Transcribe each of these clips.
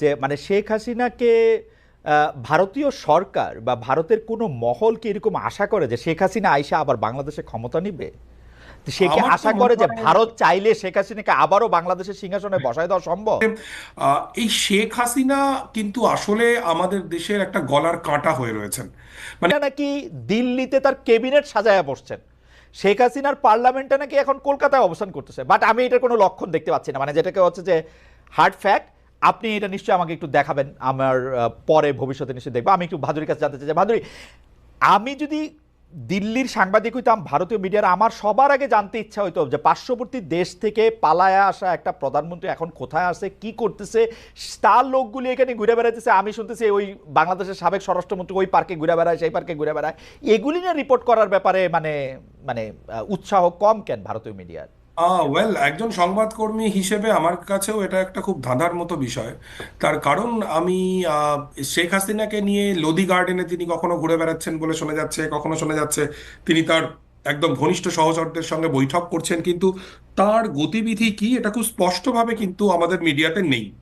যে মানে শেখ হাসিনাকে ভারতীয় সরকার বা ভারতের কোনো মহল কি এরকম আশা করে যে শেখ হাসিনা আইসা আবার বাংলাদেশে ক্ষমতা নিবে? সে কি আশা করে যে ভারত চাইলে শেখ হাসিনাকে আবারও বাংলাদেশের সিংহাসনে বসায় দেওয়া সম্ভব? এই শেখ হাসিনা কিন্তু আসলে আমাদের দেশের একটা গলার কাঁটা হয়ে রয়েছেন। মানে নাকি দিল্লিতে তার ক্যাবিনেট সাজায়া বসছেন? শেখ হাসিনার পার্লামেন্টে নাকি এখন কলকাতায় অবস্থান করতেছে। বাট আমি এটার কোনো লক্ষণ দেখতে পাচ্ছি না। মানে যেটাকে হচ্ছে যে হার্ড ফ্যাক্ট আপনি এটা নিশ্চয়ই আমাকে একটু দেখাবেন, আমার পরে ভবিষ্যতে নিশ্চয়ই দেখব। আমি একটু ভাদুরির কাছে জানতে চাই ভাদুরি, আমি যদি দিল্লির সাংবাদিক হইতাম, ভারতীয় মিডিয়ার, আমার সবার আগে জানতে ইচ্ছা হইতো যে পার্শ্ববর্তী দেশ থেকে পালায়া আসা একটা প্রধানমন্ত্রী এখন কোথায় আছে, কি করতেছে, তার লোকগুলি এখানে ঘুরে বেড়াইতেছে, আমি শুনতেছি ওই বাংলাদেশের সাবেক স্বরাষ্ট্রমন্ত্রী ওই পার্কে ঘুরে বেড়ায়, সেই পার্কে ঘুরে বেড়ায়। এগুলি নিয়ে রিপোর্ট করার ব্যাপারে মানে মানে উৎসাহ কম কেন ভারতীয় মিডিয়ার? ওয়েল একজন সংবাদকর্মী হিসেবে আমার কাছেও এটা একটা খুব ধাঁধার মতো বিষয়। তার কারণ আমি আহ, শেখ হাসিনাকে নিয়ে লোদি গার্ডেনে তিনি কখনো ঘুরে বেড়াচ্ছেন বলে শোনা যাচ্ছে কখনো শোনা যাচ্ছে তিনি তার একদম ঘনিষ্ঠ সহচরদের সঙ্গে বৈঠক করছেন কিন্তু তার গতিবিধি কি এটা খুব স্পষ্টভাবে কিন্তু আমাদের মিডিয়াতে নেই।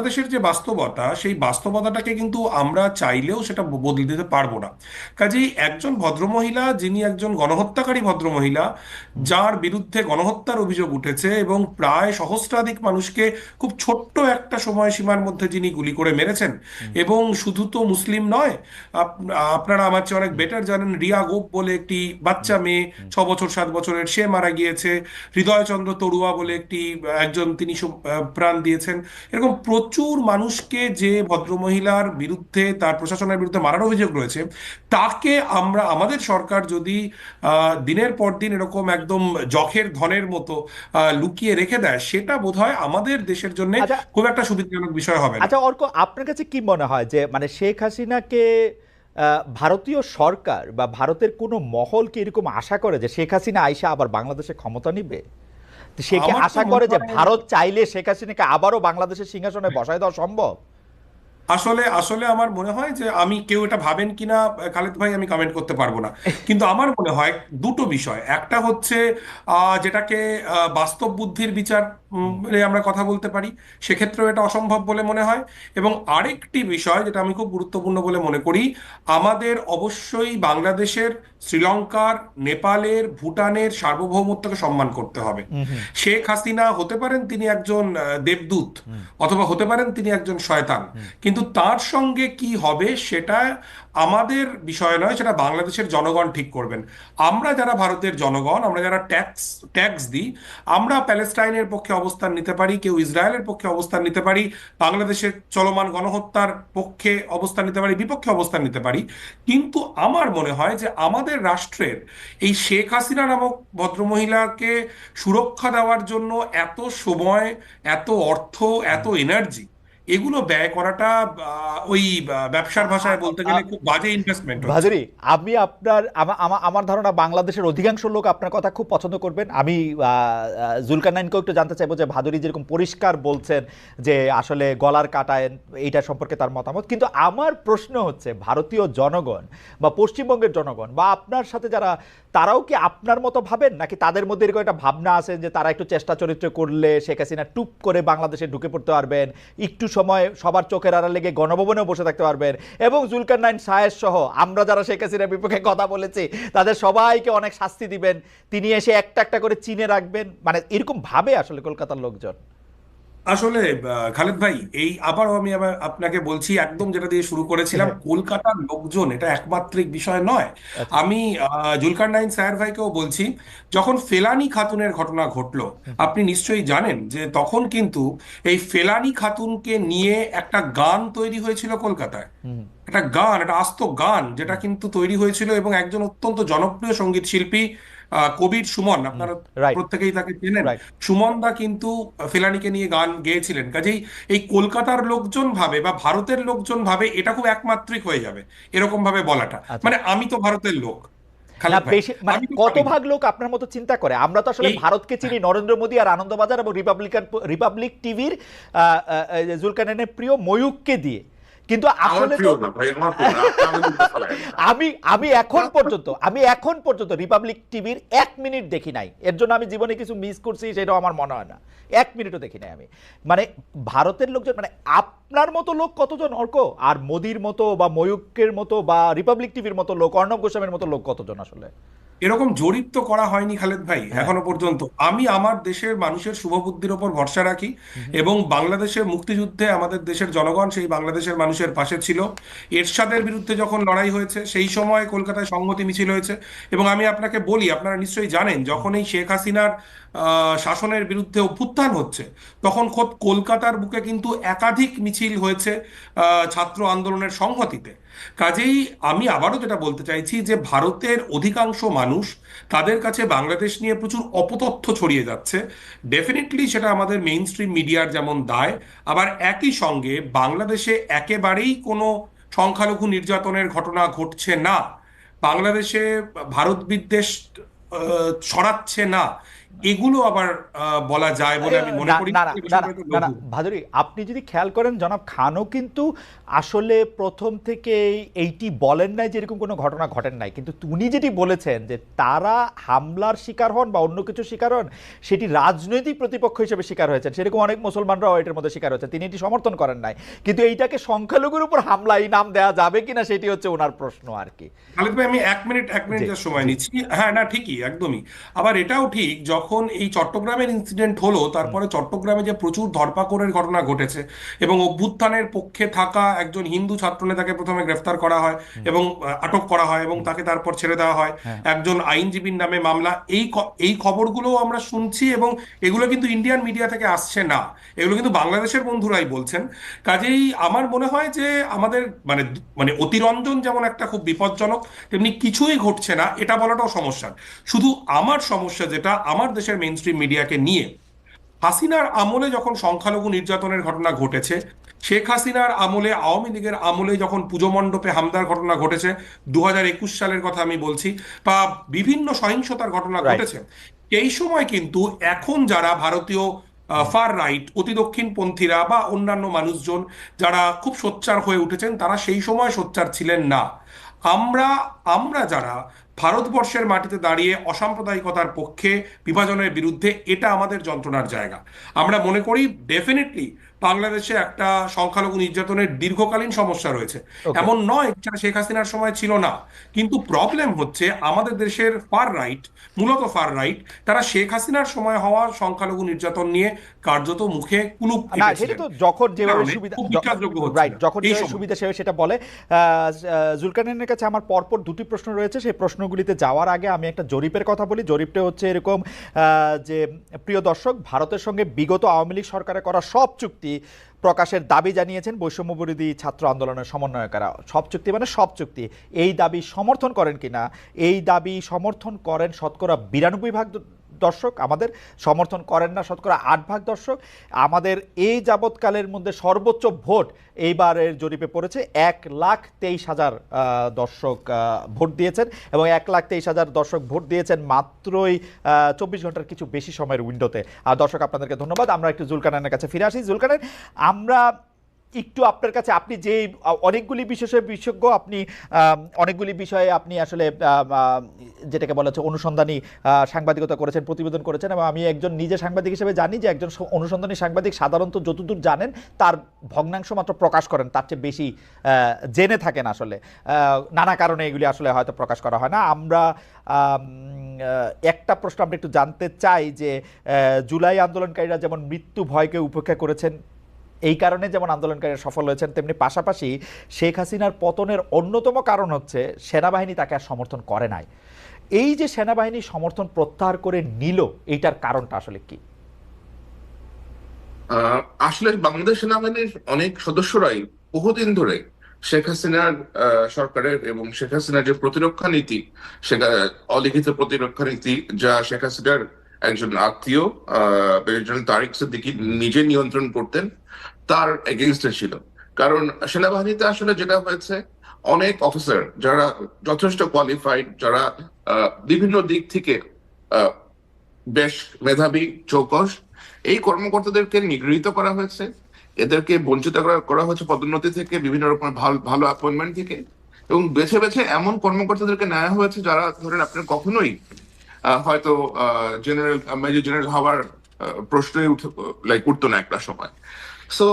বাংলাদেশের যে বাস্তবতা সেই বাস্তবতাটাকে কিন্তু আমরা চাইলেও সেটা বদলে দিতে পারব না। কাজেই একজন ভদ্রমহিলা যিনি একজন গণহত্যাকারী ভদ্রমহিলা যার বিরুদ্ধে গণহত্যার অভিযোগ উঠেছে এবং প্রায় সহস্রাধিক মানুষকে খুব ছোট্ট একটা সময়সীমার মধ্যে যিনি গুলি করে মেরেছেন এবং শুধু তো মুসলিম নয় আপ- আপনারা আমার চেয়ে অনেক বেটার জানেন রিয়া গোপ বলে একটি বাচ্চা মেয়ে ছ বছর সাত বছরের সে মারা গিয়েছে। হৃদয়চন্দ্র তরুয়া বলে একটি একজন তিনি প্রাণ দিয়েছেন। এরকম প্রচুর মানুষকে যে ভদ্রমহিলার বিরুদ্ধে তার প্রশাসনের বিরুদ্ধে মারার অভিযোগ রয়েছে তাকে আমরা আমাদের সরকার যদি দিনের পর দিন এরকম একদম জখের ধনের মতো লুকিয়ে রেখে দেয় সেটা বোধহয় আমাদের দেশের জন্য আচ্ছা। খুব একটা সুবিধাজনক বিষয় হবে আচ্ছা অর্ক আপনার কাছে কি মনে হয় যে মানে শেখ হাসিনাকে ভারতীয় সরকার বা ভারতের কোনো মহল কি এরকম আশা করে যে শেখ হাসিনা আইসা আবার বাংলাদেশে ক্ষমতা নিবে সে কি আশা করে যে ভারত চাইলে শেখ হাসিনাকে আবারও বাংলাদেশের সিংহাসনে বসায় দেওয়া সম্ভব? আসলে আসলে আমার মনে হয় যে আমি কেউ এটা ভাবেন কিনা খালেদ ভাই আমি কমেন্ট করতে পারব না। কিন্তু আমার মনে হয় দুটো বিষয়। একটা হচ্ছে আহ, যেটাকে বাস্তব বুদ্ধির বিচার আমরা কথা বলতে পারি সেক্ষেত্রেও এটা অসম্ভব বলে মনে হয়। এবং আরেকটি বিষয় যেটা আমি খুব গুরুত্বপূর্ণ বলে মনে করি আমাদের অবশ্যই বাংলাদেশের শ্রীলঙ্কার নেপালের ভুটানের সার্বভৌমত্বকে সম্মান করতে হবে। শেখ হাসিনা হতে পারেন তিনি একজন দেবদূত অথবা হতে পারেন তিনি একজন শয়তান। কিন্তু তার সঙ্গে কি হবে সেটা আমাদের বিষয় নয়, সেটা বাংলাদেশের জনগণ ঠিক করবেন। আমরা যারা ভারতের জনগণ, আমরা যারা ট্যাক্স ট্যাক্স দিই, আমরা প্যালেস্টাইনের পক্ষে অবস্থান নিতে পারি, কেউ ইসরায়েলের পক্ষে অবস্থান নিতে পারি, বাংলাদেশের চলমান গণহত্যার পক্ষে অবস্থান নিতে পারি, বিপক্ষে অবস্থান নিতে পারি। কিন্তু আমার মনে হয় যে আমাদের রাষ্ট্রের এই শেখ হাসিনা নামক ভদ্রমহিলাকে সুরক্ষা দেওয়ার জন্য এত সময়, এত অর্থ, এত এনার্জি এগুলো ব্যয় করাটা ওই ব্যবসার ভাষায় বলতে গেলে খুব বাজে ইনভেস্টমেন্ট ভাজুরি, আমি আপনার, আমা- আমা- আমার ধারণা বাংলাদেশের অধিকাংশ লোক আপনার কথা খুব পছন্দ করবেন। আমি জুলকানাইনকেও একটু জানতে চাইব যে ভাদুরি যেরকম পরিষ্কার বলছেন যে আসলে গলার কাটায় এইটা সম্পর্কে তার মতামত। কিন্তু আমার প্রশ্ন হচ্ছে, ভারতীয় জনগণ বা পশ্চিমবঙ্গের জনগণ বা আপনার সাথে যারা তারাও কি আপনার মতো ভাবেন? নাকি তাদের মধ্যে এরকম একটা ভাবনা আছে যে তারা একটু চেষ্টা চরিত্র করলে শেখ হাসিনা টুপ করে বাংলাদেশে ঢুকে পড়তে পারবেন? একটু সময় সবার চোখের আড়া লেগে গণভবনেও বসে থাকতে পারবেন? এবং জুলকার নাইন সায়ের সহ আমরা যারা শেখ হাসিনার বিপক্ষে কথা বলেছি, তাদের সবাইকে অনেক শাস্তি দিবেন। তিনি এসে একটা একটা করে চিনে রাখবেন। মানে এরকম ভাবে আসলে কলকাতার লোকজন। আসলে খালেদ ভাই এই আবারও আমি আবার আপনাকে বলছি একদম যেটা দিয়ে শুরু করেছিলাম কলকাতার লোকজন এটা একমাত্রিক বিষয় নয়। আমি আহ, জুলকার নাইন স্যার ভাইকেও বলছি যখন ফেলানি খাতুনের ঘটনা ঘটলো আপনি নিশ্চয়ই জানেন যে তখন কিন্তু এই ফেলানি খাতুনকে নিয়ে একটা গান তৈরি হয়েছিল কলকাতায়। একটা গান একটা আস্ত গান যেটা কিন্তু তৈরি হয়েছিল এবং একজন অত্যন্ত জনপ্রিয় সংগীত শিল্পী কবির সুমন আপনারা. প্রত্যেকেই তাকে চেনেন. সুমন দা কিন্তু ফেলানিকে নিয়ে গান গেয়েছিলেন। কাজেই এই কলকাতার লোকজন ভাবে বা ভারতের লোকজন ভাবে এটা খুব একমাত্রিক হয়ে যাবে এরকম ভাবে বলাটা। আচ্ছা। মানে আমি তো ভারতের লোক মানে কত ভাগ লোক আপনার মতো চিন্তা করে? আমরা তো আসলে ভারতকে চিনি নরেন্দ্র মোদী আর আনন্দবাজার এবং রিপাবলিকান রিপাবলিক টিভির জুলকানের প্রিয় ময়ূককে দিয়ে। কিন্তু আসলে। আমি আমি এখন পর্যন্ত আমি এখন পর্যন্ত রিপাবলিক টিভির এক মিনিট দেখি নাই। এর জন্য আমি জীবনে কিছু মিস করছি সেটাও আমার মনে হয় না। এক মিনিটও দেখি নাই আমি। মানে ভারতের লোকজন মানে আপনার মতো লোক কতজন অর্ক? আর মোদির মতো বা ময়ূকের মতো বা রিপাবলিক টিভির মতো লোক অর্ণব গোস্বামীর মতো লোক কতজন আসলে? এরকম জরিপ তো করা হয়নি খালেদ ভাই হ্যাঁ। এখনও পর্যন্ত। আমি আমার দেশের মানুষের শুভবুদ্ধির ওপর ভরসা রাখি এবং বাংলাদেশের মুক্তিযুদ্ধে আমাদের দেশের জনগণ সেই বাংলাদেশের মানুষের পাশে ছিল। এরশাদের বিরুদ্ধে যখন লড়াই হয়েছে সেই সময় কলকাতায় সংহতি মিছিল হয়েছে এবং আমি আপনাকে বলি আপনারা নিশ্চয়ই জানেন যখন এই শেখ হাসিনার শাসনের বিরুদ্ধে অভ্যুত্থান হচ্ছে তখন খোদ কলকাতার বুকে কিন্তু একাধিক মিছিল হয়েছে ছাত্র আন্দোলনের সংহতিতে। কাজেই আমি আবারও যেটা বলতে চাইছি যে ভারতের অধিকাংশ মানুষ তাদের কাছে বাংলাদেশ নিয়ে প্রচুর অপতথ্য ছড়িয়ে যাচ্ছে। ডেফিনেটলি সেটা আমাদের মেইন স্ট্রিম মিডিয়ার যেমন দায়, আবার একই সঙ্গে বাংলাদেশে একেবারেই কোনো সংখ্যালঘু নির্যাতনের ঘটনা ঘটছে না। বাংলাদেশে ভারত বিদ্বেষ ছড়াচ্ছে না। এগুলো আবার বলা যায় বলে আমি মনে করি না। ভাদুরী আপনি যদি খেয়াল করেন জনাব খানও কিন্তু আসলে প্রথম থেকে এইটি বলেন নাই যে এরকম কোনো ঘটনা ঘটেন নাই। কিন্তু উনি যেটি বলেছেন যে তারা হামলার শিকার হন বা অন্য কিছু শিকার হন সেটি রাজনৈতিক প্রতিপক্ষ হিসেবে শিকার হয়েছেন। সেরকম অনেক মুসলমানরাও এটার মধ্যে শিকার হয়েছে তিনি এটি সমর্থন করেন নাই। কিন্তু এইটাকে সংখ্যালঘুর উপর হামলা এই নাম দেওয়া যাবে কিনা সেটি হচ্ছে ওনার প্রশ্ন আর কি। খালিদ ভাই আমি এক মিনিট এক মিনিট সময় নিচ্ছি। হ্যাঁ না ঠিকই একদমই। আবার এটাও ঠিক যখন এই চট্টগ্রামের ইনসিডেন্ট হলো তারপরে চট্টগ্রামে যে প্রচুর ধরপাকড়ের ঘটনা ঘটেছে এবং অভ্যুত্থানের পক্ষে থাকা একজন হিন্দু ছাত্রনেতাকে প্রথমে গ্রেফতার করা হয় এবং আটক করা হয় এবং তাকে তারপর ছেড়ে দেওয়া হয়। হ্যাঁ। একজন আইনজীবীর নামে মামলা। এই এই খবরগুলো আমরা শুনছি এবং এগুলো কিন্তু ইন্ডিয়ান মিডিয়া থেকে আসছে না। এগুলো কিন্তু বাংলাদেশের বন্ধুরাই বলছেন। কাজেই আমার মনে হয় যে আমাদের মানে মানে অতিরঞ্জন যেমন একটা খুব বিপজ্জনক তেমনি কিছুই ঘটছে না। এটা বলাটাও সমস্যা শুধু আমার সমস্যা যেটা আমার দেশের মেইন স্ট্রিম মিডিয়াকে নিয়ে হাসিনার আমলে যখন সংখ্যালঘু নির্যাতনের ঘটনা ঘটেছে শেখ হাসিনার আমলে আওয়ামী লীগের আমলে যখন পুজো মণ্ডপে হামলার ঘটনা ঘটেছে দু একুশ সালের কথা আমি বলছি বা বিভিন্ন সহিংসতার ঘটনা ঘটেছে এই সময় কিন্তু এখন যারা ভারতীয় ফার রাইট অতি দক্ষিণপন্থীরা বা অন্যান্য মানুষজন যারা খুব সোচ্চার হয়ে উঠেছেন তারা সেই সময় সোচ্চার ছিলেন না। আমরা আমরা যারা ভারতবর্ষের মাটিতে দাঁড়িয়ে অসাম্প্রদায়িকতার পক্ষে বিভাজনের বিরুদ্ধে এটা আমাদের যন্ত্রণার জায়গা। আমরা মনে করি ডেফিনেটলি বাংলাদেশে একটা সংখ্যালঘু নির্যাতনের দীর্ঘকালীন সমস্যা রয়েছে। এমন নয় যেটা শেখ হাসিনার সময় ছিল না। কিন্তু প্রবলেম হচ্ছে আমাদের দেশের ফার রাইট মূলত ফার রাইট তারা শেখ হাসিনার সময় হওয়া সংখ্যালঘু নির্যাতন নিয়ে কার্যত মুখে কুলুপ না সেটা তো যখন যেভাবে সুবিধা বিশ্বাসযোগ্য হচ্ছে রাইট যখন যেভাবে সুবিধা সেভাবে সেটা বলে। জুলকানের কাছে আমার পরপর দুটি প্রশ্ন রয়েছে। সেই প্রশ্নগুলিতে যাওয়ার আগে আমি একটা জরিপের কথা বলি। জরিপটা হচ্ছে এরকম আহ, যে প্রিয় দর্শক ভারতের সঙ্গে বিগত আওয়ামী লীগ সরকারের করা সব চুক্তি প্রকাশের দাবি জানিয়েছেন বৈষম্য বিরোধী ছাত্র আন্দোলনের সমন্বয়কারা সব চুক্তি মানে সব চুক্তি। এই দাবি সমর্থন করেন কিনা? এই দাবি সমর্থন করেন শতকরা বিরানব্বই ভাগ দর্শক আমাদের সমর্থন করেন না, শতকরা আট ভাগ দর্শক। আমাদের এই যাবৎকালের মধ্যে সর্বোচ্চ ভোট এইবারের জরিপে পড়েছে, এক লাখ তেইশ হাজার দর্শক ভোট দিয়েছেন এবং এক লাখ তেইশ হাজার দর্শক ভোট দিয়েছেন মাত্রই চব্বিশ ঘণ্টার কিছু বেশি সময়ের উইন্ডোতে আর দর্শক, আপনাদেরকে ধন্যবাদ। আমরা একটু জুলকানানের কাছে ফিরে আসি। জুলকানান, আমরা একটু আপনার কাছে আপনি যে অনেকগুলি বিশেষের বিশেষজ্ঞ আপনি অনেকগুলি বিষয়ে আপনি আসলে যেটাকে বলা হচ্ছে অনুসন্ধানী সাংবাদিকতা করেছেন, প্রতিবেদন করেছেন এবং আমি একজন নিজে সাংবাদিক হিসেবে জানি যে একজন অনুসন্ধানী সাংবাদিক সাধারণত যতদূর জানেন তার ভগ্নাংশ মাত্র প্রকাশ করেন, তার চেয়ে বেশি জেনে থাকেন আসলে। নানা কারণে এগুলি আসলে হয়তো প্রকাশ করা হয় না। আমরা একটা প্রশ্ন আমরা একটু জানতে চাই যে জুলাই আন্দোলনকারীরা যেমন মৃত্যু ভয়কে উপেক্ষা করেছেন এই কারণে যেমন আন্দোলনকারীরা সফল হয়েছেন, তেমনি পাশাপাশি শেখ হাসিনার পতনের অন্যতম কারণ হচ্ছে সেনাবাহিনী তাকে আর সমর্থন করে নাই। এই যে সেনাবাহিনী সমর্থন প্রত্যাহার করে নিল, এইটার কারণটা আসলে কি? আসলে বাংলাদেশ সেনাবাহিনীর অনেক সদস্যরাই বহুদিন ধরে শেখ হাসিনার সরকারের এবং শেখ হাসিনার যে প্রতিরক্ষা নীতি, সেটা অলিখিত প্রতিরক্ষা নীতি, যা শেখ হাসিনার একজন আত্মীয় জেনারেল তারিক সিদ্দিকী নিজে নিয়ন্ত্রণ করতেন, তার এগেনস্টে ছিল। কারণ সেনাবাহিনীতে আসলে যেটা হয়েছে, অনেক অফিসার যারা যথেষ্ট কোয়ালিফাইড যারা বিভিন্ন দিক থেকে বেশ মেধাবী, চৌকস, এই কর্মকর্তাদেরকে নিগৃহীত করা হয়েছে। এদেরকে বঞ্চিত করা- হয়েছে পদোন্নতি থেকে, বিভিন্ন রকমের ভালো ভালো অ্যাপয়েন্টমেন্ট থেকে। এবং বেছে বেছে এমন কর্মকর্তাদেরকে নেওয়া হয়েছে যারা ধরেন আপনার কখনোই হয়তো জেনারেল মেজর জেনারেল হওয়ার প্রশ্নই উঠে লাইক উঠতো না একটা সময়। সো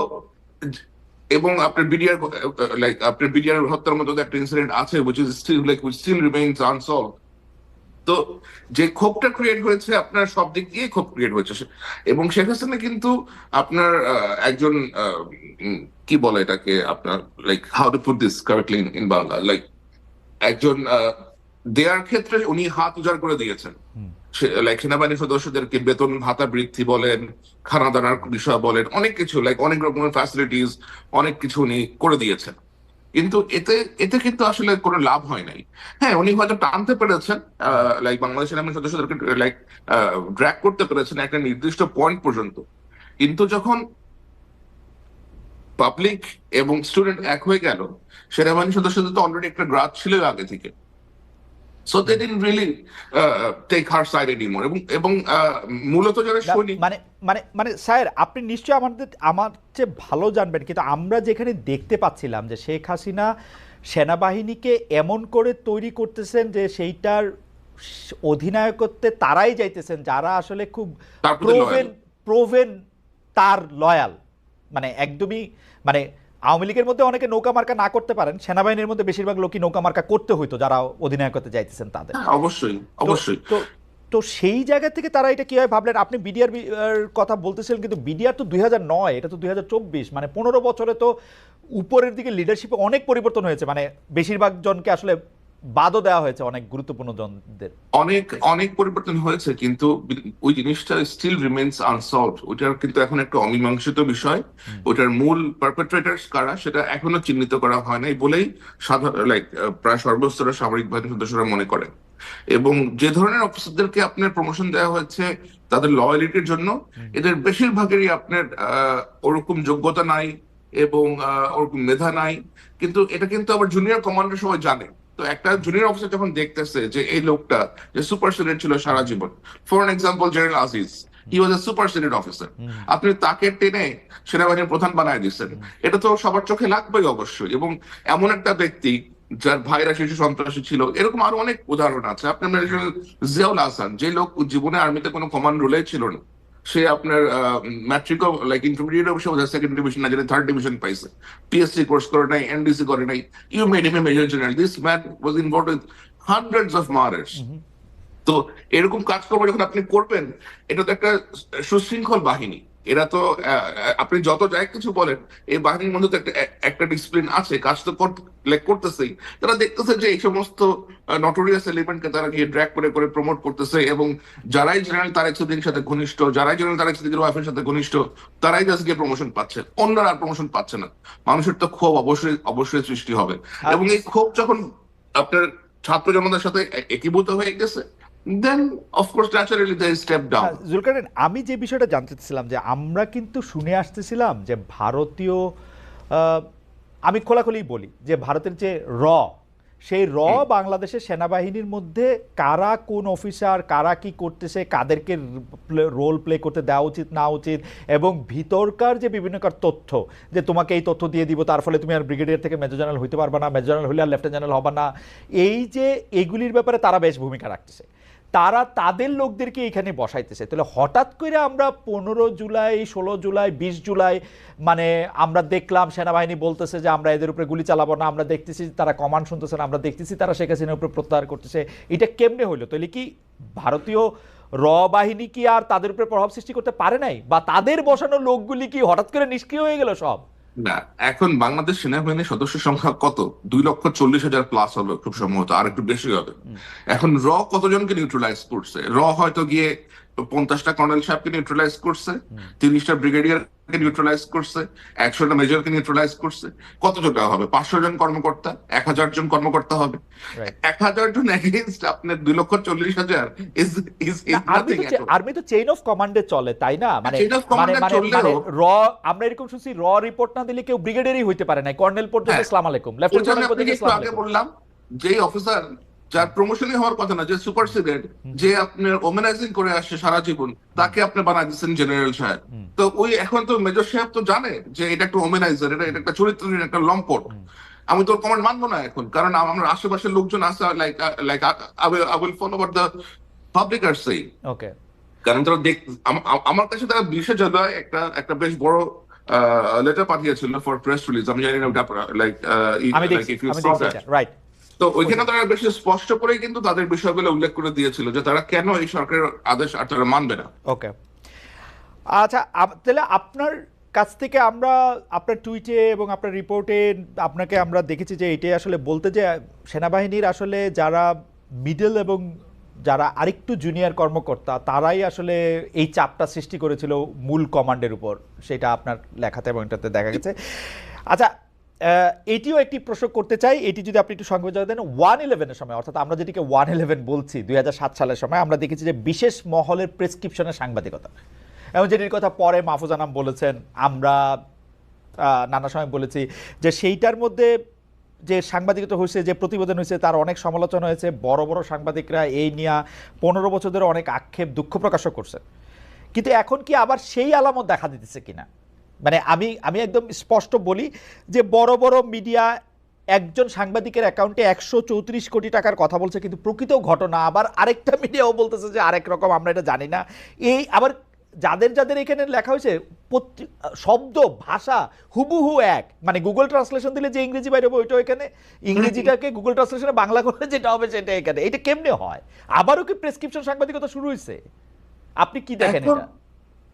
এবং আপনার বিডিআর লাইক আপনার বিডিআর হত্যার মতো একটা ইনসিডেন্ট আছে, which is still, like, which still remains unsolved. তো যে ক্ষোভটা ক্রিয়েট হয়েছে, আপনার সব দিক দিয়ে ক্ষোভ ক্রিয়েট হয়েছে। এবং হাসিনা কিন্তু আপনার একজন কি বলে এটাকে আপনার like how to put this correctly in Bangla like একজন দেয়ার ক্ষেত্রে উনি হাত উজাড় করে দিয়েছেন। লাইক সেনাবাহিনীর সদস্যদেরকে বেতন ভাতা বৃদ্ধি বলেন খানা দানার বিষয় বলেন অনেক কিছু লাইক অনেক রকমের ফ্যাসিলিটিস অনেক কিছু উনি করে দিয়েছেন। কিন্তু এতে এতে কিন্তু আসলে কোনো লাভ হয় নাই। হ্যাঁ উনি হয়তো টানতে পেরেছেন লাইক বাংলাদেশ সেনাবাহিনীর সদস্যদেরকে লাইক ড্র্যাক করতে পেরেছেন একটা নির্দিষ্ট পয়েন্ট পর্যন্ত। কিন্তু যখন পাবলিক এবং স্টুডেন্ট এক হয়ে গেল সেনাবাহিনী সদস্যদের তো অলরেডি একটা গ্রাজ ছিল আগে থেকে। So they didn't really take her side anymore এবং এবং মূলত যারা সৈনিক মানে মানে মানে স্যার আপনি নিশ্চয়ই আমাদের আমার চেয়ে ভালো জানবেন কিন্তু আমরা যেখানে দেখতে পাচ্ছিলাম যে শেখ হাসিনা সেনাবাহিনীকে এমন করে তৈরি করতেছেন যে সেইটার অধিনায়কত্বে তারাই যাইতেছেন যারা আসলে খুব। প্রোভেন প্রোভেন তার লয়াল মানে একদমই মানে আওয়ামী লীগের মধ্যে অনেকে নৌকা মার্কা না করতে পারেন সেনাবাহিনীর মধ্যে বেশিরভাগ লোকই নৌকা মার্কা করতে হইতো যারা অধিনায়কতে যাইতেছেন তাদের। হ্যাঁ, অবশ্যই অবশ্যই। তো তো সেই জায়গা থেকে তারা এটা কীভাবে ভাবলেন? আপনি বিডিআর কথা বলতেছিলেন কিন্তু বিডিআর তো দুই নয় এটা তো দুই হাজার চব্বিশ মানে পনেরো বছরে তো উপরের দিকে লিডারশিপে অনেক পরিবর্তন হয়েছে মানে বেশিরভাগ জনকে আসলে বাদও দেওয়া হয়েছে অনেক গুরুত্বপূর্ণ জনদের। অনেক অনেক পরিবর্তন হয়েছে কিন্তু ওই জিনিসটা স্টিল রিমেন্স আনসলভড ওইটার কিন্তু এখন একটা অমীমাংসিত বিষয়। ওইটার মূল পারপেট্রেটার্স কারা সেটা এখনও চিহ্নিত করা হয় নাই বলেই সাধারণ লাইক প্রায় সর্বস্তরের সামরিক বাহিনীর সদস্যরা মনে করেন। এবং যে ধরনের অফিসারদেরকে আপনার প্রমোশন দেওয়া হয়েছে তাদের লয়ালিটির জন্য এদের বেশিরভাগেরই আপনার আহ, ওরকম যোগ্যতা নাই এবং ওরকম মেধা নাই। কিন্তু এটা কিন্তু আবার জুনিয়র কমান্ডার সবাই জানে। তো একটা জুনিয়র অফিসার যখন দেখতেছে যে এই লোকটা যে সুপার সিনিয়র ছিল সারা জীবন for example general Aziz he was a super senior officer আপনি তাকে টেনে সেনাবাহিনীর প্রধান বানায় দিচ্ছেন। এটা তো সবার চোখে লাগবেই অবশ্যই এবং এমন একটা ব্যক্তি যার ভাইরা শিশু সন্ত্রাসী ছিল। এরকম আরও অনেক উদাহরণ আছে। আপনার মেজর জিয়াউল হাসান যে লোক জীবনে আর্মিতে কোনো কমান্ড রোলে ছিল না। সে আপনার ম্যাট্রিক লাইক ইন্টারমিডিয়েট অবশ্য সেকেন্ড ডিভিশন না যেটা থার্ড ডিভিশন পাইছে। পিএসসি কোর্স করে নাই এনডিসি করে নাই you made him a major general this man was involve with hundreds of murders তো এরকম কাজকর্ম যখন আপনি করবেন এটা তো একটা সুশৃঙ্খল বাহিনী। এরা তো আপনি যত যাই কিছু বলেন এই বাহিনীর মধ্যে তো একটা একটা ডিসিপ্লিন আছে কাজ তো করতেছেই। তারা দেখতেছে যে এই সমস্ত নটোরিয়াস এলিমেন্টকে তারা গিয়ে ড্র্যাক করে করে প্রমোট করতেছে এবং যারাই জেনারেল তারেক সিদ্দিকের সাথে ঘনিষ্ঠ যারাই জেনারেল তারেক সিদ্দিকের ওয়াইফের সাথে ঘনিষ্ঠ তারাই জাস্ট গিয়ে প্রমোশন পাচ্ছে। অন্যরা আর প্রমোশন পাচ্ছে না। মানুষের তো ক্ষোভ অবশ্যই অবশ্যই সৃষ্টি হবে। এবং এই ক্ষোভ যখন আপনার ছাত্র জনতার সাথে একীভূত হয়ে গেছে then of course naturally they step down হ্যাঁ, আমি যে বিষয়টা জানতে চাচ্ছিলাম যে আমরা কিন্তু শুনে আসতেছিলাম যে ভারতীয় আমি খোলাখুলি বলি যে ভারতের যে র সেই র বাংলাদেশের সেনাবাহিনীর মধ্যে কারা কোন অফিসার কারা কি করতেছে কাদেরকে রোল প্লে করতে দেওয়া উচিত না উচিত এবং ভিতরকার যে বিভিন্নকার তথ্য যে তোমাকে এই তথ্য দিয়ে দিব তার ফলে তুমি আর ব্রিগেডিয়ার থেকে মেজর জেনারেল হইতে পারবে না মেজর জেনারেল হলে আর লেফটেন্যান্ট জেনারেল হবে না এই যে এগুলির ব্যাপারে তারা বেশ ভূমিকা রাখতেছে। তারা তাদের লোকদেরকে এখানে বসাইতেছে। তাহলে হঠাৎ করে আমরা পনেরো জুলাই, ষোলো জুলাই, বিশ জুলাই মানে আমরা দেখলাম, সেনাবাহিনী বলতেছে যে আমরা এদের উপরে গুলি চালাবো না, আমরা দেখতেছি তারা কমান্ড শুনতেছে না, আমরা দেখতেছি তারা শেখ হাসিনার উপরে প্রত্যাহার করতেছে। এটা কেমনে হইল? তাহলে কি ভারতীয় র বাহিনী কি আর তাদের উপরে প্রভাব সৃষ্টি করতে পারে নাই? বা তাদের বসানো লোকগুলি কি হঠাৎ করে নিষ্ক্রিয় হয়ে গেল সব? না এখন বাংলাদেশ সেনাবাহিনীর সদস্য সংখ্যা কত? দুই লক্ষ চল্লিশ হাজার প্লাস হবে খুব সম্ভবত আর একটু বেশি হবে। এখন র কতজনকে নিউট্রালাইজ করছে? র হয়তো গিয়ে পঞ্চাশটা কর্নেল সাহেবকে নিউট্রালাইজ করছে তিরিশটা ব্রিগেডিয়ারকে নিউট্রালাইজ করছে একশোটা মেজরকে নিউট্রালাইজ করছে। হবে? পাঁচশো জন কর্মকর্তা এক হাজার জন কর্মকর্তা হবে। এক হাজার জন এগেনস্ট আপনার দুই লক্ষ চল্লিশ হাজার ইজ ইজ ইজ আর্মি তো আর্মি তো চেইন অফ কমান্ডে চলে তাই না? মানে command মানে এ মানে মানে র আমরা এরকম শুনছি র রিপোর্ট না দিলে কেউ ব্রিগেডিয়ারই হইতে পারে না। কর্নেল পর্যন্ত হ্যাঁ। আসসালামু আলাইকুম। লেফটেন্যান্ট পর্যন্ত আলাইকুম। বললাম যে অফিসার যার প্রমোশনই হওয়ার কথা না যে সুপার সুপারসিডেড যে আপনার ওমেনাইজিং করে আসছে সারা জীবন তাকে আপনি বানাই দিচ্ছেন জেনারেল সাহেব তো ওই এখন তো মেজর সাহেব তো জানে যে এটা একটা ওমেনাইজার এটা এটা একটা চরিত্রহীন একটা লম্পট। আমি তোর কমান্ড মানবো না এখন কারণ আমার আশেপাশের লোকজন আছে like like I will follow but the public আর সেই ওকে কারণ তারা দেখ আম- আম- আমার কাছে তারা বিশে জুলাই একটা একটা বেশ বড় লেটার পাঠিয়েছিল ফর প্রেস রিলিজ আমি জানি না লাইক আমি দেখছি এটা রাইট তো ওইখানে তারা বেশি স্পষ্ট করেই কিন্তু তাদের বিষয়গুলো উল্লেখ করে দিয়েছিল যে তারা কেন এই সরকারের আদেশ আর তারা মানবে না। ওকে। আচ্ছা তাহলে আপনার কাছ থেকে আমরা, আপনার টুইটে এবং আপনার রিপোর্টে আপনাকে আমরা দেখেছি যে এটাই আসলে বলতে যে সেনাবাহিনীর আসলে যারা মিডল এবং যারা আরেকটু জুনিয়র কর্মকর্তা, তারাই আসলে এই চাপটা সৃষ্টি করেছিল মূল কমান্ডের উপর। সেটা আপনার লেখাতে এবং এটাতে দেখা গেছে। আচ্ছা এটিও একটি প্রশ্ন করতে চাই। এটি যদি আপনি একটু সংবাদ দেন ওয়ান ইলেভেনের সময়, অর্থাৎ আমরা যেটিকে ওয়ান ইলেভেন বলছি, দুই হাজার সাত সালের সময়, আমরা দেখেছি যে বিশেষ মহলের প্রেসক্রিপশনের সাংবাদিকতা। এবং যেটির কথা পরে মাহফুজ আনাম বলেছেন, আমরা নানা সময় বলেছি যে সেইটার মধ্যে যে সাংবাদিকতা হয়েছে, যে প্রতিবেদন হয়েছে, তার অনেক সমালোচনা হয়েছে। বড় বড় সাংবাদিকরা এই নিয়ে পনেরো বছর ধরে অনেক আক্ষেপ, দুঃখ প্রকাশও করছে। কিন্তু এখন কি আবার সেই আলামত দেখা দিতেছে কিনা? মানে আমি আমি একদম স্পষ্ট বলি যে বড় বড় মিডিয়া একজন সাংবাদিকের অ্যাকাউন্টে একশো চৌত্রিশ কোটি টাকার কথা বলছে কিন্তু প্রকৃত ঘটনা আবার আরেকটা মিডিয়াও বলতেছে যে আরেক রকম আমরা এটা জানি না। এই আবার যাদের যাদের এখানে লেখা হয়েছে শব্দ ভাষা হুবহু এক। মানে গুগল ট্রান্সলেশন দিলে যে ইংরেজি বাইরে হবে ওইটাও এখানে। ইংরেজিটাকে গুগল ট্রান্সলেশনে বাংলা করলে যেটা হবে সেটা এখানে। এটা কেমনে হয়? আবারও কি প্রেসক্রিপশন সাংবাদিকতা শুরু হয়েছে আপনি কি দেখেন এটা?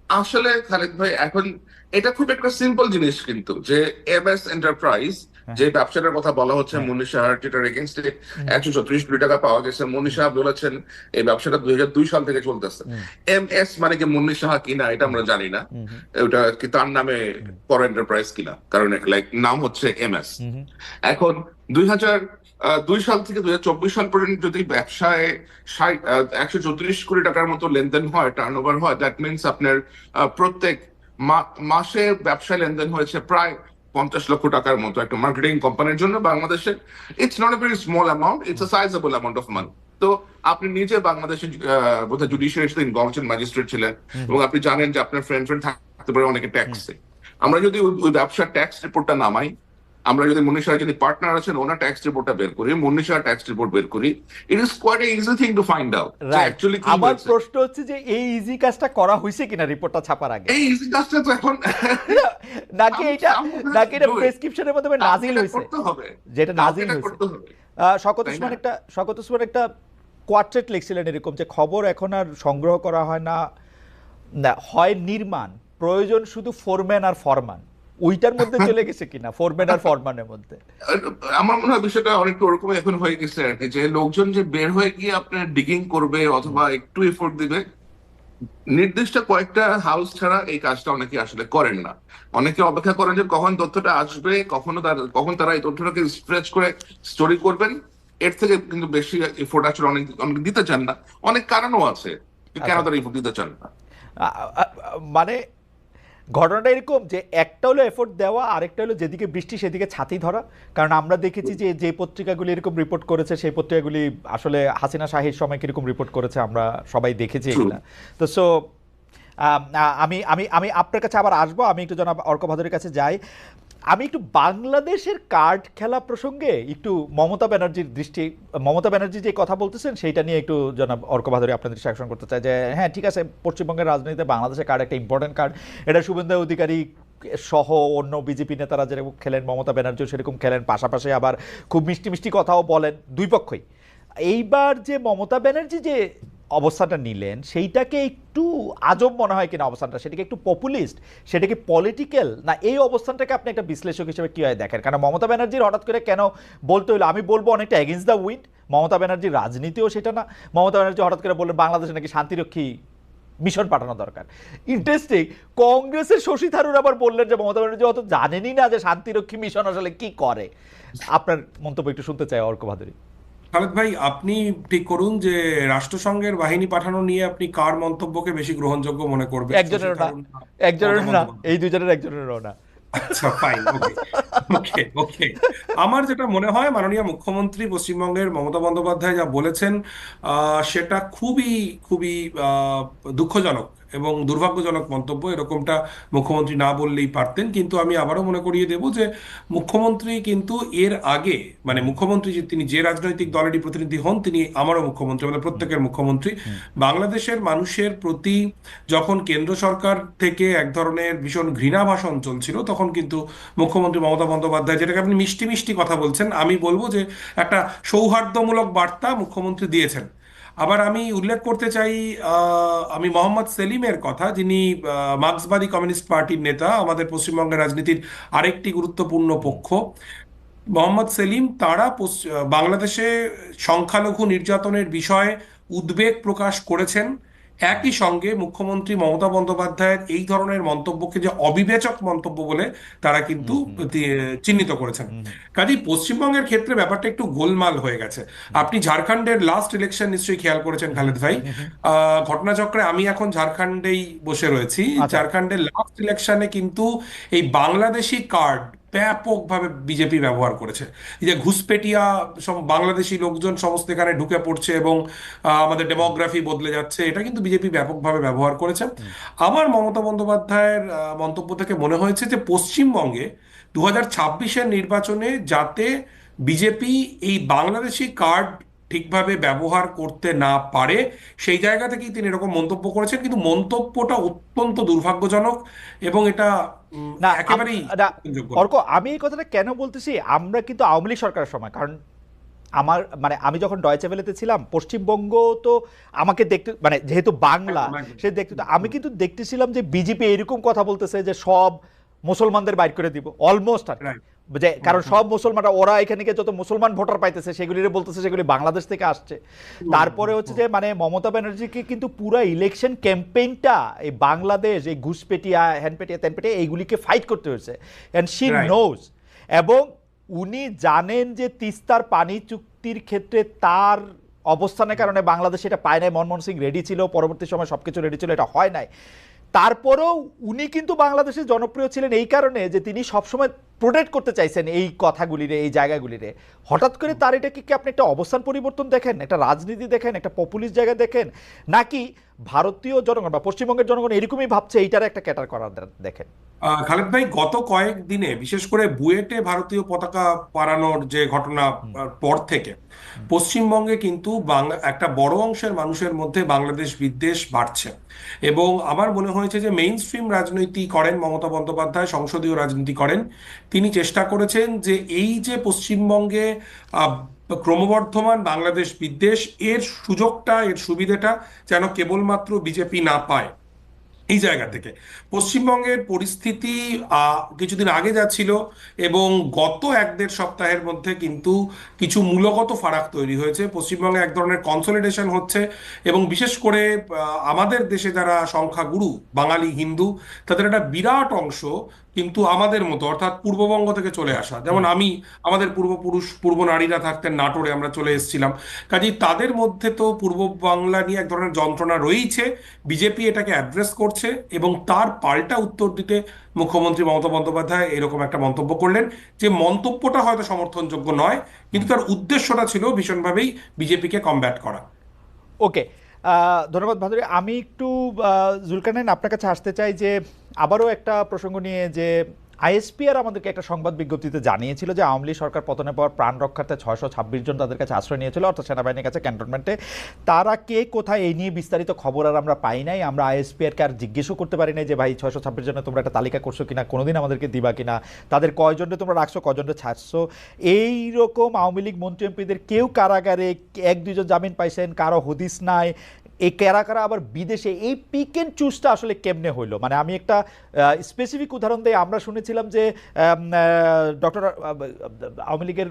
আসলে খালেদ ভাই এখন এটা খুব একটা সিম্পল জিনিস কিন্তু যে এমএস এন্টারপ্রাইজ যে ব্যবসাটার কথা বলা হচ্ছে হ্যাঁ। মনীষা যেটার এগেনস্টে একশো ছত্রিশ কোটি টাকা পাওয়া গেছে। মনীষা বলেছেন এই ব্যবসাটা দুই দুই সাল থেকে চলতেছে। এম এস মানে কি সাহা কিনা এটা আমরা জানি না। ওটা কি তার নামে পর এন্টারপ্রাইজ কিনা? কারণ লাইক নাম হচ্ছে এম এস এখন দুই হাজার দুই সাল থেকে দুই হাজার চব্বিশ সাল পর্যন্ত যদি ব্যবসায় একশো চৌত্রিশ কোটি টাকার মতো লেনদেন হয় টার্ন ওভার হয় দ্যাট মিনস আপনার প্রত্যেক মাসে ব্যবসায় লেনদেন হয়েছে প্রায় পঞ্চাশ লক্ষ টাকার মতো একটা মার্কেটিং কোম্পানির জন্য বাংলাদেশে। It's not a very small amount it's a sizeable amount of money তো আপনি নিজে বাংলাদেশে বোধহয় জুডিশিয়ারিতে ইনভলভ ছিলেন ম্যাজিস্ট্রেট ছিলেন এবং আপনি জানেন যে আপনার ফ্রেন্ড ফ্রেন্ড থাকতে পারে অনেকে ট্যাক্সে আমরা যদি ওই- ওই ব্যবসার ট্যাক্স রিপোর্টটা নামাই আমরা যদি মনীষার যদি পার্টনার আছেন ওনার ট্যাক্স রিপোর্টটা বের করি মনীষার ট্যাক্স রিপোর্ট বের করি it is quite easy thing to find out actually আমার প্রশ্ন হচ্ছে যে এই ইজি কাজটা করা হয়েছে কিনা রিপোর্টটা ছাপার আগে? এই ইজি কাজটা তো এখন নাকি এটা নাকি এটা প্রেসক্রিপশনের মাধ্যমে নাজিল হবে। যেটা নাজিল আহ, শকত তাই উসমান একটা শকত উসমান একটা কোয়ার্ট্রেট লিখছিলেন এরকম যে খবর এখন আর সংগ্রহ করা হয় না। না হয় নির্মাণ। প্রয়োজন শুধু ফোরম্যান আর ফরমান ওইটার মধ্যে চলে গেছে কিনা? ফোরম্যান আর ফরমানের মধ্যে? আমার মনে হয় বিষয়টা অনেকটা ওরকম এখন হয়ে গেছে আর কি। যে লোকজন যে বের হয়ে গিয়ে আপনার ডিগিং করবে অথবা একটু এফোর্ট দিবে নির্দিষ্ট কয়েকটা হাউস ছাড়া এই কাজটা অনেকে আসলে করেন না। অনেকে অপেক্ষা করেন যে কখন তথ্যটা আসবে কখনো তার কখন তারা এই তথ্যটাকে স্ট্রেচ করে স্টোরি করবেন। এর থেকে কিন্তু বেশি এফোর্ট আসলে অনেক অনেক দিতে চান না। অনেক কারণও আছে। কেন আচ্ছা। তারা এফোর্ট দিতে চান না? মানে ঘটনাটা এরকম যে একটা হলো এফোর্ট দেওয়া আরেকটা হলো যেদিকে বৃষ্টি সেদিকে ছাতি ধরা। কারণ আমরা দেখেছি যে যে পত্রিকাগুলি এরকম রিপোর্ট করেছে সেই পত্রিকাগুলি আসলে হাসিনা শাহির সময় কীরকম রিপোর্ট করেছে আমরা সবাই দেখেছি. এগুলা। তো সো আমি আমি আমি আপনার কাছে আবার আসব আমি একটু জনাব অর্ক ভাদুরের কাছে যাই। আমি একটু বাংলাদেশের কার্ড খেলা প্রসঙ্গে একটু মমতা ব্যানার্জির দৃষ্টি, মমতা ব্যানার্জি যে কথা বলতেছেন, সেইটা নিয়ে একটু জনাব অর্ক ভাদুরী আপনাদের দৃষ্টি আকর্ষণ করতে চাই যে হ্যাঁ ঠিক আছে, পশ্চিমবঙ্গের রাজনীতিতে বাংলাদেশের কার্ড একটা ইম্পর্টেন্ট কার্ড এটা শুভেন্দু অধিকারী সহ অন্য বিজেপি নেতারা যেরকম খেলেন, মমতা ব্যানার্জিও সেরকম খেলেন, পাশাপাশি আবার খুব মিষ্টি মিষ্টি কথাও বলেন দুই পক্ষই। এইবার যে মমতা ব্যানার্জি যে অবস্থানটা নিলেন, সেইটাকে একটু আজব মনে হয় কিনা অবস্থানটা, সেটাকে একটু পপুলিস্ট সেটাকে পলিটিক্যাল না এই অবস্থানটাকে আপনি একটা বিশ্লেষক হিসেবে কী হয় দেখেন? কারণ মমতা ব্যানার্জির হঠাৎ করে কেন বলতে হলো? আমি বলব অনেকটা এগেনস্ট দ্য উইন্ড মমতা ব্যানার্জির রাজনীতিও সেটা না, মমতা ব্যানার্জি হঠাৎ করে বললেন বাংলাদেশে নাকি শান্তিরক্ষী মিশন পাঠানো দরকার। ইন্টারেস্টিং কংগ্রেসের শশী থারুর আবার বললেন যে মমতা ব্যানার্জি অত জানেনই না যে শান্তিরক্ষী মিশন আসলে কি করে। আপনার মন্তব্য একটু শুনতে চাই, অর্ক ভাদুরী। খালেদ ভাই আপনি ঠিক করুন যে রাষ্ট্রসংঘের বাহিনী পাঠানো নিয়ে আপনি কার মন্তব্যকে বেশি গ্রহণযোগ্য মনে করবেন? একজনের না। একজনের না। এই দুজনের একজনেরও না। আচ্ছা ফাইন ওকে ওকে ওকে আমার যেটা মনে হয় মাননীয় মুখ্যমন্ত্রী পশ্চিমবঙ্গের মমতা বন্দ্যোপাধ্যায় যা বলেছেন আহ, সেটা খুবই খুবই আহ, দুঃখজনক। এবং দুর্ভাগ্যজনক মন্তব্য এরকমটা মুখ্যমন্ত্রী না বললেই পারতেন। কিন্তু আমি আবারও মনে করিয়ে দেব যে মুখ্যমন্ত্রী কিন্তু এর আগে মানে মুখ্যমন্ত্রী যে তিনি যে রাজনৈতিক দলেরই প্রতিনিধি হন তিনি আমারও মুখ্যমন্ত্রী আমাদের প্রত্যেকের মুখ্যমন্ত্রী। বাংলাদেশের মানুষের প্রতি যখন কেন্দ্র সরকার থেকে এক ধরনের ভীষণ ঘৃণা ভাষণ চলছিল তখন কিন্তু মুখ্যমন্ত্রী মমতা বন্দ্যোপাধ্যায় যেটাকে আপনি মিষ্টি মিষ্টি কথা বলছেন আমি বলব যে একটা সৌহার্দ্যমূলক বার্তা মুখ্যমন্ত্রী দিয়েছেন। আবার আমি উল্লেখ করতে চাই আমি মোহাম্মদ সেলিমের কথা, যিনি মার্ক্সবাদী কমিউনিস্ট পার্টির নেতা, আমাদের পশ্চিমবঙ্গের রাজনীতির আরেকটি গুরুত্বপূর্ণ পক্ষ। মোহাম্মদ সেলিম, তারা বাংলাদেশে সংখ্যালঘু নির্যাতনের বিষয়ে উদ্বেগ প্রকাশ করেছেন। একই সঙ্গে মুখ্যমন্ত্রী মমতা বন্দ্যোপাধ্যায়ের এই ধরনের মন্তব্যকে যে অবিবেচক মন্তব্য বলে তারা কিন্তু চিহ্নিত করেছেন। কাজেই পশ্চিমবঙ্গের ক্ষেত্রে ব্যাপারটা একটু গোলমাল হয়ে গেছে। আপনি ঝাড়খণ্ডের লাস্ট ইলেকশন নিশ্চয়ই খেয়াল করেছেন খালেদ ভাই। আহ, ঘটনাচক্রে আমি এখন ঝাড়খণ্ডেই বসে রয়েছি। আচ্ছা। ঝাড়খণ্ডের লাস্ট ইলেকশনে কিন্তু এই বাংলাদেশি কার্ড ব্যাপকভাবে বিজেপি ব্যবহার করেছে। এই যে ঘুষপেটিয়া সব বাংলাদেশি লোকজন সমস্ত এখানে ঢুকে পড়ছে এবং আমাদের ডেমোগ্রাফি বদলে যাচ্ছে, এটা কিন্তু বিজেপি ব্যাপকভাবে ব্যবহার করেছে। আমার মমতা বন্দ্যোপাধ্যায়ের মন্তব্য থেকে মনে হয়েছে যে পশ্চিমবঙ্গে দু হাজার নির্বাচনে যাতে বিজেপি এই বাংলাদেশি কার্ড ঠিকভাবে ব্যবহার করতে না পারে সেই জায়গা থেকেই তিনি এরকম মন্তব্য করেছেন কিন্তু মন্তব্যটা অত্যন্ত দুর্ভাগ্যজনক এবং এটা না একেবারেই। অর্ক আমি এই কথাটা কেন বলতেছি আমরা কিন্তু আওয়ামী লীগ সরকারের সময় কারণ আমার মানে আমি যখন ডয়চে ভেলেতে ছিলাম পশ্চিমবঙ্গ তো আমাকে দেখতে মানে যেহেতু বাংলা একদম। সে দেখতে আমি কিন্তু দেখতেছিলাম যে বিজেপি এরকম কথা বলতেছে যে সব মুসলমানদের বাইর করে দিব অলমোস্ট আর. যে কারণ সব মুসলমানরা ওরা এখানে যত মুসলমান ভোটার পাইতেছে সেগুলিরে বলতেছে সেগুলি বাংলাদেশ থেকে আসছে। তারপরে হচ্ছে যে মানে মমতা ব্যানার্জিকে কিন্তু পুরো ইলেকশন ক্যাম্পেইনটা এই বাংলাদেশ এই ঘুষপেটিয়া হ্যান্ডপেটিয়া ত্যানপেটিয়া এইগুলিকে ফাইট করতে হয়েছে। অ্যান্ড শি নোজ এবং উনি জানেন যে তিস্তার পানি চুক্তির ক্ষেত্রে তার অবস্থানের কারণে বাংলাদেশ এটা পায় নাই। মনমোহন সিং রেডি ছিল পরবর্তী সময় সবকিছু রেডি ছিল এটা হয় নাই। তারপরেও উনি কিন্তু বাংলাদেশে জনপ্রিয় ছিলেন এই কারণে যে তিনি সবসময় প্রোটেক্ট করতে চাইছেন এই কথাগুলিরে, এই জায়গাগুলিরে। হঠাৎ করে তার এটা কি কি আপনি একটা অবস্থান পরিবর্তন দেখেন, একটা রাজনীতি দেখেন, একটা পপুলিস্ট জায়গা দেখেন? নাকি ভারতীয় জনগণ বা পশ্চিমবঙ্গের জনগণ এরকমই ভাবছে, এইটার একটা ক্যাটার করার দেখেন? খালেদ ভাই গত কয়েক দিনে বিশেষ করে বুয়েটে ভারতীয় পতাকা পারানোর যে ঘটনা পর থেকে পশ্চিমবঙ্গে কিন্তু বাংলা একটা বড় অংশের মানুষের মধ্যে বাংলাদেশ বিদ্বেষ বাড়ছে। এবং আমার মনে হয়েছে যে মেইন স্ট্রিম রাজনীতি করেন মমতা বন্দ্যোপাধ্যায় সংসদীয় রাজনীতি করেন তিনি চেষ্টা করেছেন যে এই যে পশ্চিমবঙ্গে ক্রমবর্ধমান বাংলাদেশ বিদ্বেষ এর সুযোগটা এর সুবিধাটা যেন কেবলমাত্র বিজেপি না পায়। এই জায়গা থেকে। পশ্চিমবঙ্গের পরিস্থিতি কিছুদিন আগে যা ছিল এবং গত এক দেড় সপ্তাহের মধ্যে কিন্তু কিছু মূলগত ফারাক তৈরি হয়েছে। পশ্চিমবঙ্গে এক ধরনের কনসলিডেশন হচ্ছে এবং বিশেষ করে আমাদের দেশে যারা সংখ্যাগুরু, বাঙালি হিন্দু, তাদের একটা বিরাট অংশ কিন্তু আমাদের মতো অর্থাৎ পূর্ববঙ্গ থেকে চলে আসা যেমন আমি আমাদের পূর্বপুরুষ পূর্ব নারীরা থাকতেন নাটোরে আমরা চলে এসেছিলাম। কাজেই তাদের মধ্যে তো পূর্ব বাংলা নিয়ে এক ধরনের যন্ত্রণা রয়েছে বিজেপি এটাকে অ্যাড্রেস করছে এবং তার পাল্টা উত্তর দিতে মুখ্যমন্ত্রী মমতা বন্দ্যোপাধ্যায় এরকম একটা মন্তব্য করলেন যে মন্তব্যটা হয়তো সমর্থনযোগ্য নয় কিন্তু তার উদ্দেশ্যটা ছিল ভীষণভাবেই বিজেপিকে কমব্যাট করা। ওকে ধন্যবাদ ভাদুরী। আমি একটু আহ, জুলকারনাইন আপনার কাছে আসতে চাই যে আবারও একটা প্রসঙ্গ নিয়ে যে আইএসপিআর আমাদেরকে একটা সংবাদ বিজ্ঞপ্তিতে জানিয়েছিল যে আওয়ামী লীগ সরকার পতনের পর প্রাণ রক্ষার্থে ছয়শো ছাব্বিশ জন তাদের কাছে আশ্রয় নিয়েছিল, অর্থাৎ সেনাবাহিনীর কাছে ক্যান্টনমেন্টে। তারা কে, কোথায়, এই নিয়ে বিস্তারিত খবর আর আমরা পাই নাই। আমরা আইএসপিআরকে আর জিজ্ঞেসও করতে পারি নাই যে, ভাই, ছয়শো ছাব্বিশ জনে তোমরা একটা তালিকা করছ কিনা? কোনোদিন আমাদেরকে দিবা কিনা? তাদের কয়জনে তোমরা রাখছো কয়জনে ছাড়ছো? এই রকম আওয়ামী লীগ মন্ত্রী এমপিদের কেউ কারাগারে এক দুজন জামিন পাইছেন, কারও হদিস নাই। এই কারা কারা আবার বিদেশে এই পিক এন্ড চুজটা আসলে কেমনে হইল? মানে আমি একটা স্পেসিফিক উদাহরণ দিয়ে আমরা শুনেছিলাম যে ডক্টর আওয়ামী লীগের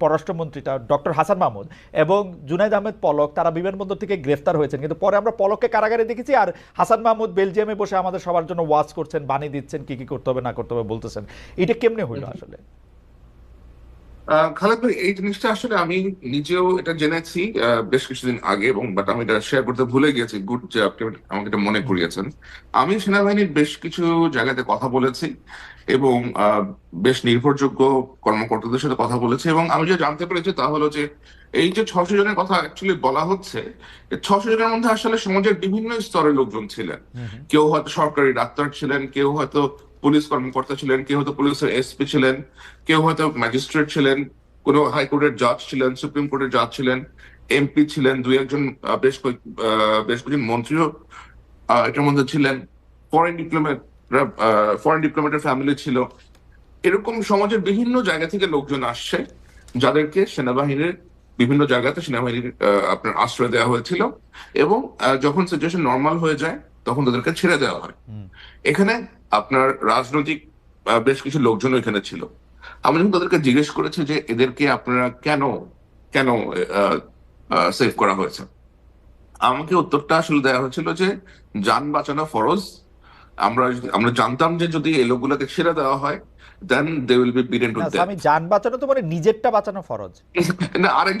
পররাষ্ট্রমন্ত্রীটা ডক্টর হাসান মাহমুদ এবং জুনাইদ আহমেদ পলক তারা বিমানবন্দর থেকে গ্রেফতার হয়েছেন। কিন্তু পরে আমরা পলককে কারাগারে দেখেছি আর হাসান মাহমুদ বেলজিয়ামে বসে আমাদের সবার জন্য ওয়াচ করছেন বাণী দিচ্ছেন কি কি করতে হবে না করতে হবে বলতেছেন। এটা কেমনে হইল আসলে? খালেদ ভাই এই জিনিসটা আসলে আমি নিজেও এটা জেনেছি বেশ কিছুদিন আগে এবং বাট আমি এটা শেয়ার করতে ভুলে গেছি গুড যে আপনি আমাকে এটা মনে করিয়েছেন। আমি সেনাবাহিনীর বেশ কিছু জায়গাতে কথা বলেছি এবং আহ, বেশ নির্ভরযোগ্য কর্মকর্তাদের সাথে কথা বলেছি এবং আমি যে জানতে পেরেছি তা হলো যে এই যে ছশো জনের কথা অ্যাকচুয়ালি বলা হচ্ছে ছশো জনের মধ্যে আসলে সমাজের বিভিন্ন স্তরের লোকজন ছিলেন। কেউ হয়তো সরকারি ডাক্তার ছিলেন কেউ হয়তো পুলিশ কর্মকর্তা ছিলেন কেউ হয়তো পুলিশের এসপি ছিলেন কেউ হয়তো ম্যাজিস্ট্রেট ছিলেন কোন হাইকোর্টের জাজ ছিলেন সুপ্রিম কোর্টের জাজ ছিলেন এমপি ছিলেন দুই একজন বেশ কয়েক বেশ কয়েকজন মন্ত্রীও এটার মধ্যে ছিলেন। ফরেন ডিপ্লোমেট ফরেন ডিপ্লোমেটের ফ্যামিলি ছিল। এরকম সমাজের বিভিন্ন জায়গা থেকে লোকজন আসছে যাদেরকে সেনাবাহিনীর বিভিন্ন জায়গাতে সেনাবাহিনীর আপনার আশ্রয় দেওয়া হয়েছিল এবং যখন সিচুয়েশন নর্মাল হয়ে যায় তখন তাদেরকে ছেড়ে দেওয়া হয়। এখানে আপনার রাজনৈতিক বেশ কিছু লোকজন এখানে ছিল। আমি যখন তাদেরকে জিজ্ঞেস করেছি যে এদেরকে আপনারা কেন কেন সেভ করা হয়েছে? আমাকে উত্তরটা আসলে দেওয়া হয়েছিল যে যান বাঁচানো ফরজ। আমরা আমরা জানতাম যে যদি এই লোকগুলোকে ছেড়ে দেওয়া হয় then they will be bidden to আমি যান বাঁচানো তো মানে নিজেরটা বাঁচানো ফরজ। না আরেক